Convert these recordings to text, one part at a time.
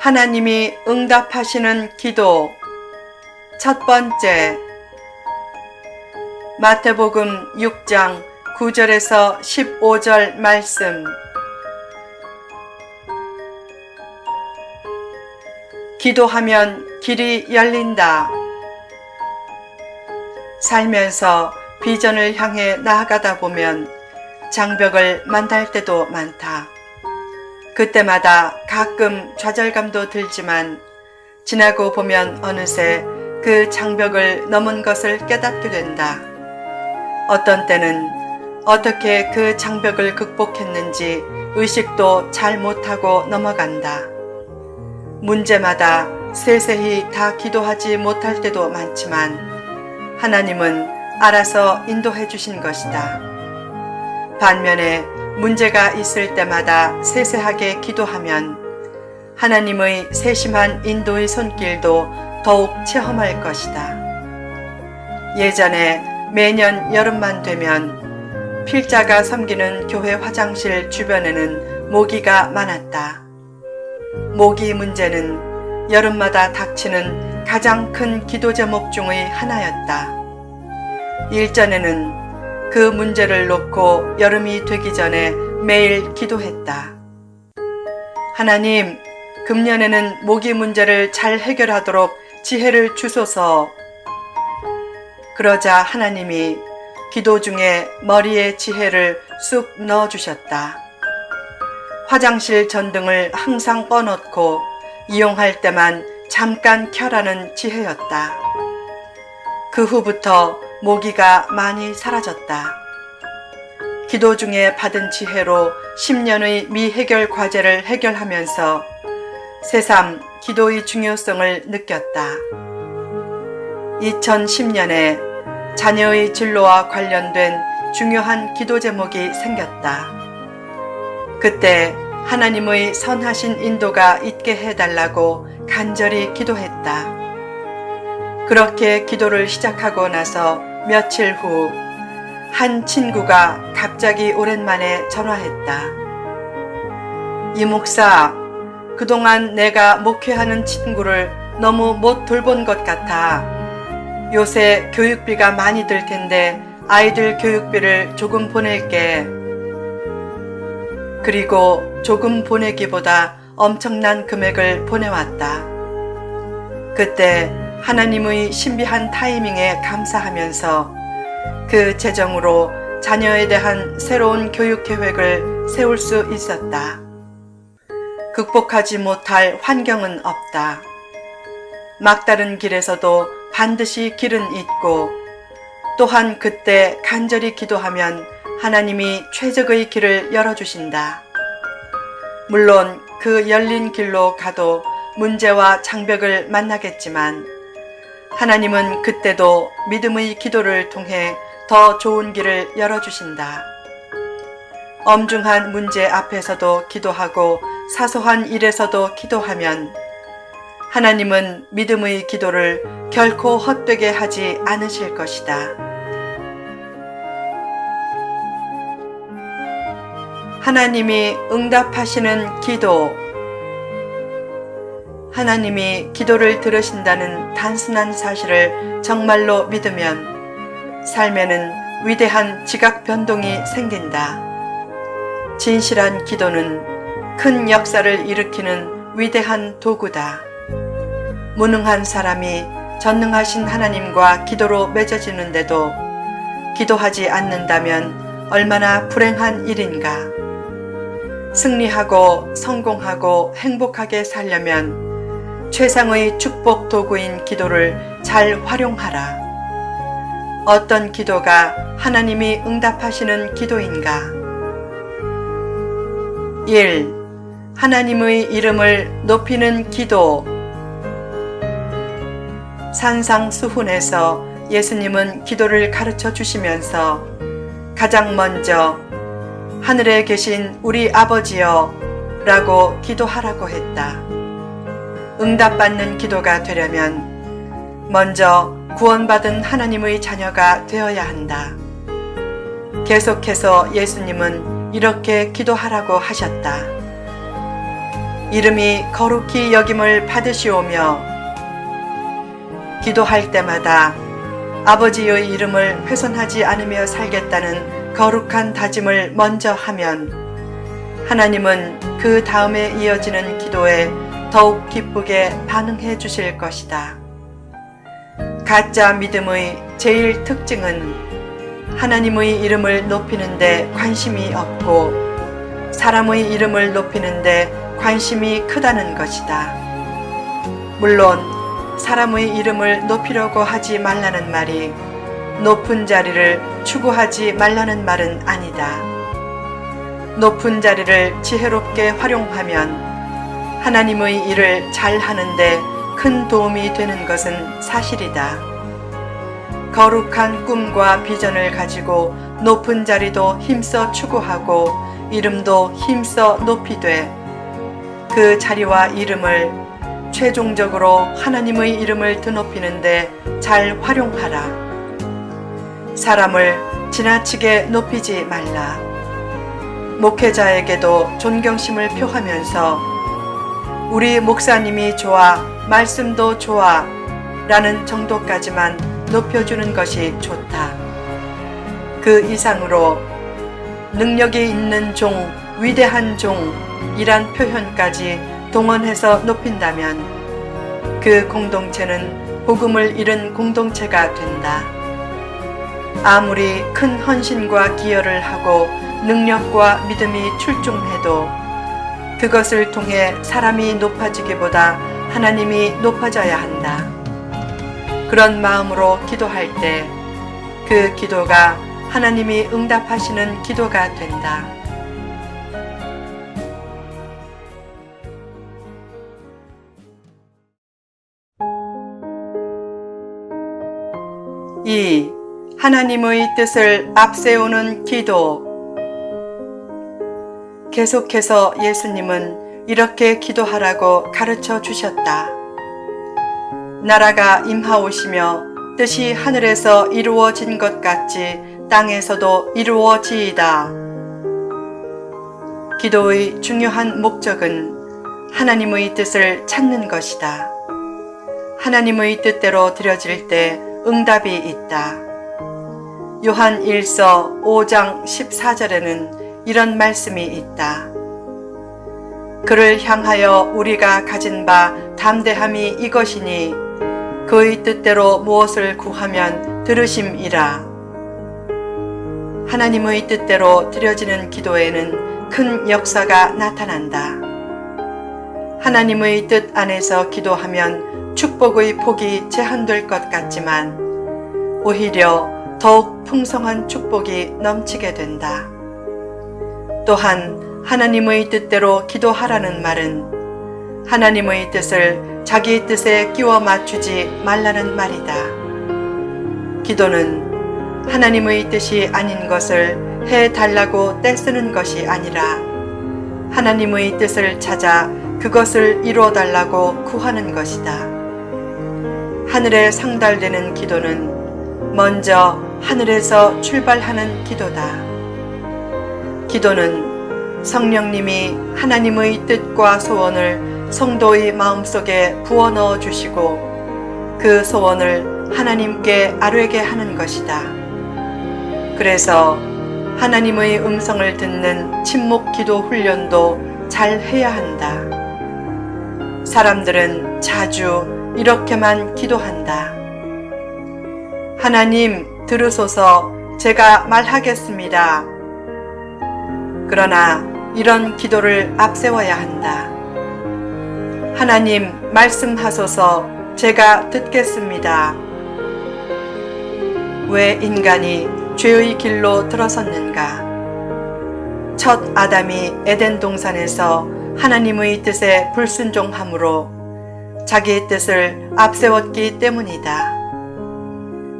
하나님이 응답하시는 기도. 첫 번째. 마태복음 6장 9절에서 15절 말씀. 기도하면 길이 열린다. 살면서 비전을 향해 나아가다 보면 장벽을 만날 때도 많다. 그때마다 가끔 좌절감도 들지만 지나고 보면 어느새 그 장벽을 넘은 것을 깨닫게 된다. 어떤 때는 어떻게 그 장벽을 극복했는지 의식도 잘 못하고 넘어간다. 문제마다 세세히 다 기도하지 못할 때도 많지만 하나님은 알아서 인도해 주신 것이다. 반면에 문제가 있을 때마다 세세하게 기도하면 하나님의 세심한 인도의 손길도 더욱 체험할 것이다. 예전에 매년 여름만 되면 필자가 섬기는 교회 화장실 주변에는 모기가 많았다. 모기 문제는 여름마다 닥치는 가장 큰 기도 제목 중의 하나였다. 일전에는 그 문제를 놓고 여름이 되기 전에 매일 기도했다. 하나님, 금년에는 모기 문제를 잘 해결하도록 지혜를 주소서. 그러자 하나님이 기도 중에 머리에 지혜를 쑥 넣어주셨다. 화장실 전등을 항상 꺼놓고 이용할 때만 잠깐 켜라는 지혜였다. 그 후부터 모기가 많이 사라졌다. 기도 중에 받은 지혜로 10년의 미해결 과제를 해결하면서 새삼 기도의 중요성을 느꼈다. 2010년에 자녀의 진로와 관련된 중요한 기도 제목이 생겼다. 그때 하나님의 선하신 인도가 있게 해달라고 간절히 기도했다. 그렇게 기도를 시작하고 나서 며칠 후 한 친구가 갑자기 오랜만에 전화했다. 이 목사, 그동안 내가 목회하는 친구를 너무 못 돌본 것 같아. 요새 교육비가 많이 들 텐데 아이들 교육비를 조금 보낼게. 그리고 조금 보내기보다 엄청난 금액을 보내왔다. 그때 하나님의 신비한 타이밍에 감사하면서 그 재정으로 자녀에 대한 새로운 교육 계획을 세울 수 있었다. 극복하지 못할 환경은 없다. 막다른 길에서도 반드시 길은 있고 또한 그때 간절히 기도하면 하나님이 최적의 길을 열어주신다. 물론 그 열린 길로 가도 문제와 장벽을 만나겠지만 하나님은 그때도 믿음의 기도를 통해 더 좋은 길을 열어주신다. 엄중한 문제 앞에서도 기도하고 사소한 일에서도 기도하면 하나님은 믿음의 기도를 결코 헛되게 하지 않으실 것이다. 하나님이 응답하시는 기도. 하나님이 기도를 들으신다는 단순한 사실을 정말로 믿으면 삶에는 위대한 지각 변동이 생긴다. 진실한 기도는 큰 역사를 일으키는 위대한 도구다. 무능한 사람이 전능하신 하나님과 기도로 맺어지는데도 기도하지 않는다면 얼마나 불행한 일인가. 승리하고 성공하고 행복하게 살려면 최상의 축복 도구인 기도를 잘 활용하라. 어떤 기도가 하나님이 응답하시는 기도인가? 1. 하나님의 이름을 높이는 기도. 산상수훈에서 예수님은 기도를 가르쳐 주시면서 가장 먼저 하늘에 계신 우리 아버지여 라고 기도하라고 했다. 응답받는 기도가 되려면 먼저 구원받은 하나님의 자녀가 되어야 한다. 계속해서 예수님은 이렇게 기도하라고 하셨다. 이름이 거룩히 여김을 받으시오며 기도할 때마다 아버지의 이름을 훼손하지 않으며 살겠다는 거룩한 다짐을 먼저 하면 하나님은 그 다음에 이어지는 기도에 더욱 기쁘게 반응해 주실 것이다. 가짜 믿음의 제일 특징은 하나님의 이름을 높이는데 관심이 없고 사람의 이름을 높이는데 관심이 크다는 것이다. 물론 사람의 이름을 높이려고 하지 말라는 말이 높은 자리를 추구하지 말라는 말은 아니다. 높은 자리를 지혜롭게 활용하면 하나님의 일을 잘 하는데 큰 도움이 되는 것은 사실이다. 거룩한 꿈과 비전을 가지고 높은 자리도 힘써 추구하고 이름도 힘써 높이되 그 자리와 이름을 최종적으로 하나님의 이름을 드높이는데 잘 활용하라. 사람을 지나치게 높이지 말라. 목회자에게도 존경심을 표하면서 우리 목사님이 좋아, 말씀도 좋아 라는 정도까지만 높여주는 것이 좋다. 그 이상으로 능력이 있는 종, 위대한 종이란 표현까지 동원해서 높인다면 그 공동체는 복음을 잃은 공동체가 된다. 아무리 큰 헌신과 기여를 하고 능력과 믿음이 출중해도 그것을 통해 사람이 높아지기보다 하나님이 높아져야 한다. 그런 마음으로 기도할 때 그 기도가 하나님이 응답하시는 기도가 된다. 이 하나님의 뜻을 앞세우는 기도. 계속해서 예수님은 이렇게 기도하라고 가르쳐 주셨다. 나라가 임하오시며 뜻이 하늘에서 이루어진 것 같이 땅에서도 이루어지이다. 기도의 중요한 목적은 하나님의 뜻을 찾는 것이다. 하나님의 뜻대로 드려질 때 응답이 있다. 요한 1서 5장 14절에는 이런 말씀이 있다. 그를 향하여 우리가 가진 바 담대함이 이것이니 그의 뜻대로 무엇을 구하면 들으심이라. 하나님의 뜻대로 드려지는 기도에는 큰 역사가 나타난다. 하나님의 뜻 안에서 기도하면 축복의 폭이 제한될 것 같지만 오히려 더욱 풍성한 축복이 넘치게 된다. 또한 하나님의 뜻대로 기도하라는 말은 하나님의 뜻을 자기 뜻에 끼워 맞추지 말라는 말이다. 기도는 하나님의 뜻이 아닌 것을 해 달라고 떼쓰는 것이 아니라 하나님의 뜻을 찾아 그것을 이루어 달라고 구하는 것이다. 하늘에 상달되는 기도는 먼저 하늘에서 출발하는 기도다. 기도는 성령님이 하나님의 뜻과 소원을 성도의 마음속에 부어 넣어 주시고 그 소원을 하나님께 아뢰게 하는 것이다. 그래서 하나님의 음성을 듣는 침묵 기도 훈련도 잘 해야 한다. 사람들은 자주 이렇게만 기도한다. 하나님 들으소서 제가 말하겠습니다. 그러나 이런 기도를 앞세워야 한다. 하나님 말씀하소서 제가 듣겠습니다. 왜 인간이 죄의 길로 들어섰는가? 첫 아담이 에덴 동산에서 하나님의 뜻에 불순종함으로 자기의 뜻을 앞세웠기 때문이다.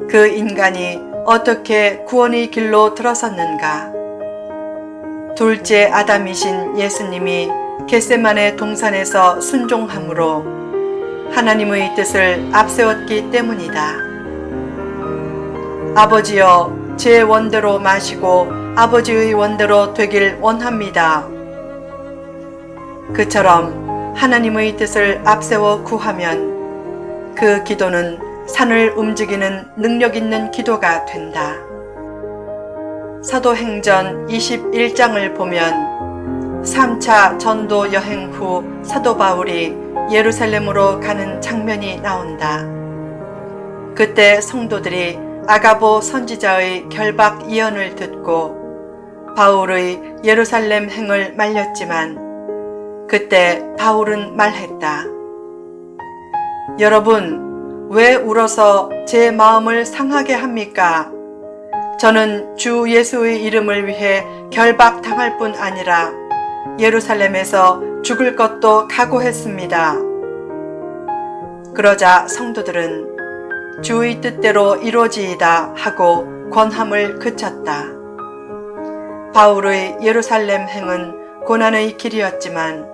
그 인간이 어떻게 구원의 길로 들어섰는가? 둘째 아담이신 예수님이 겟세만의 동산에서 순종함으로 하나님의 뜻을 앞세웠기 때문이다. 아버지여 제 원대로 마시고 아버지의 원대로 되길 원합니다. 그처럼 하나님의 뜻을 앞세워 구하면 그 기도는 산을 움직이는 능력 있는 기도가 된다. 사도행전 21장을 보면 3차 전도 여행 후 사도 바울이 예루살렘으로 가는 장면이 나온다. 그때 성도들이 아가보 선지자의 결박 이언을 듣고 바울의 예루살렘 행을 말렸지만 그때 바울은 말했다. 여러분, 왜 울어서 제 마음을 상하게 합니까? 저는 주 예수의 이름을 위해 결박당할 뿐 아니라 예루살렘에서 죽을 것도 각오했습니다. 그러자 성도들은 주의 뜻대로 이루어지이다 하고 권함을 그쳤다. 바울의 예루살렘 행은 고난의 길이었지만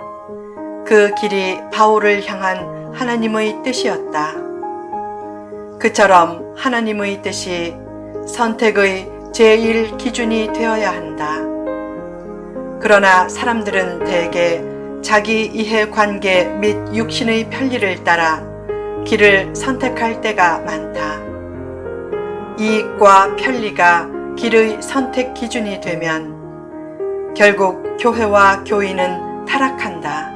그 길이 바울을 향한 하나님의 뜻이었다. 그처럼 하나님의 뜻이 선택의 제1 기준이 되어야 한다. 그러나 사람들은 대개 자기 이해 관계 및 육신의 편리를 따라 길을 선택할 때가 많다. 이익과 편리가 길의 선택 기준이 되면 결국 교회와 교인은 타락한다.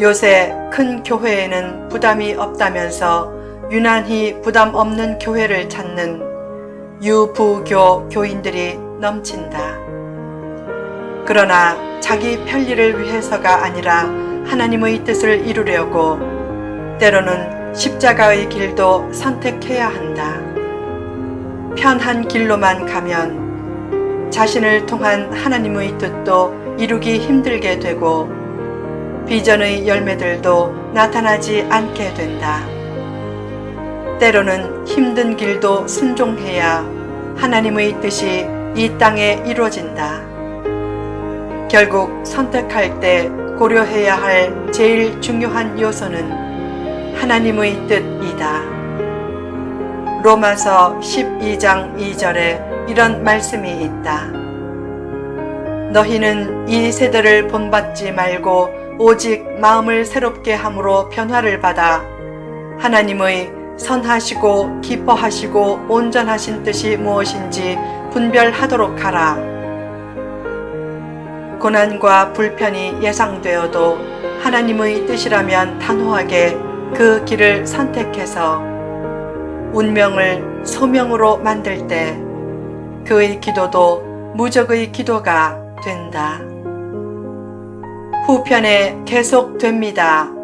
요새 큰 교회에는 부담이 없다면서 유난히 부담 없는 교회를 찾는 유부교 교인들이 넘친다. 그러나 자기 편리를 위해서가 아니라 하나님의 뜻을 이루려고 때로는 십자가의 길도 선택해야 한다. 편한 길로만 가면 자신을 통한 하나님의 뜻도 이루기 힘들게 되고 비전의 열매들도 나타나지 않게 된다. 때로는 힘든 길도 순종해야 하나님의 뜻이 이 땅에 이루어진다. 결국 선택할 때 고려해야 할 제일 중요한 요소는 하나님의 뜻이다. 로마서 12장 2절에 이런 말씀이 있다. 너희는 이 세대를 본받지 말고 오직 마음을 새롭게 함으로 변화를 받아 하나님의 선하시고 기뻐하시고 온전하신 뜻이 무엇인지 분별하도록 하라. 고난과 불편이 예상되어도 하나님의 뜻이라면 단호하게 그 길을 선택해서 운명을 소명으로 만들 때 그의 기도도 무적의 기도가 된다. 후편에 계속됩니다.